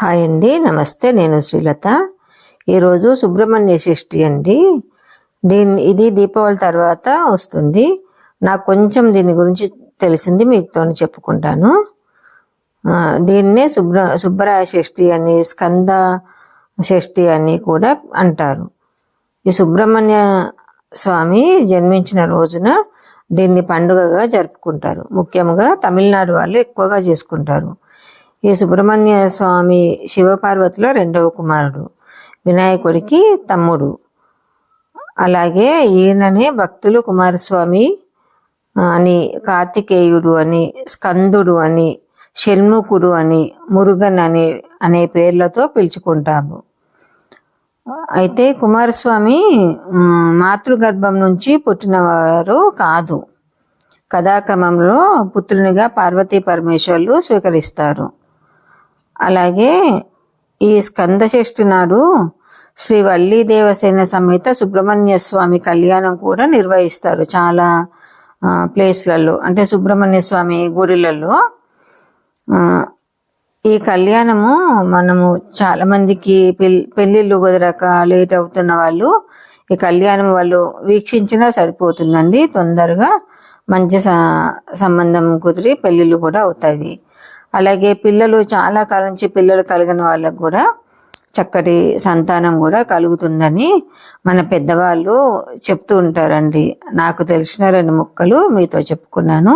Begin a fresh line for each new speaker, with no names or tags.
Hi అండి. నమస్తే నేను శ్రీలత. ఈరోజు సుబ్రహ్మణ్య షష్ఠి అండి. దీన్ని ఇది దీపావళి తర్వాత వస్తుంది. నాకు కొంచెం దీని గురించి తెలిసింది మీతో చెప్పుకుంటాను. దీన్నే సుబ్ర సుబ్బరాయ షష్ఠి అని స్కంద షష్ఠి అని కూడా అంటారు. ఈ సుబ్రహ్మణ్య స్వామి జన్మించిన రోజున దీన్ని పండుగగా జరుపుకుంటారు. ముఖ్యంగా తమిళనాడు వాళ్ళు ఎక్కువగా చేసుకుంటారు. ఈ సుబ్రహ్మణ్య స్వామి శివపార్వతిలో రెండవ కుమారుడు. వినాయకుడికి తమ్ముడు. అలాగే ఈయననే భక్తులు కుమారస్వామి అని కార్తికేయుడు అని స్కందుడు అని షణ్ముఖుడు అని మురుగన్ అని అనే పేర్లతో పిలుచుకుంటాము. అయితే కుమారస్వామి మాతృగర్భం నుంచి పుట్టినవారు కాదు. కథాక్రమంలో పుత్రునిగా పార్వతీ పరమేశ్వర్లు స్వీకరిస్తారు. అలాగే ఈ స్కందషష్ఠి నాడు శ్రీ వల్లీ దేవసేన సమేత సుబ్రహ్మణ్య స్వామి కళ్యాణం కూడా నిర్వహిస్తారు చాలా ప్లేస్లలో. అంటే సుబ్రహ్మణ్య స్వామి గుడిలలో. ఈ కళ్యాణము మనము చాలా మందికి పెళ్ళిళ్ళు కుదరక లేట్ అవుతున్న వాళ్ళు ఈ కళ్యాణం వాళ్ళు వీక్షించినా సరిపోతుందండి. తొందరగా మంచి సంబంధం కుదిరి పెళ్ళిళ్ళు కూడా అవుతాయి. అలాగే పిల్లలు చాలా కాలం నుంచి పిల్లలు కలిగిన వాళ్ళకు కూడా చక్కటి సంతానం కూడా కలుగుతుందని మన పెద్దవాళ్ళు చెప్తూ ఉంటారండి. నాకు తెలిసిన రెండు ముక్కలు మీతో చెప్పుకున్నాను.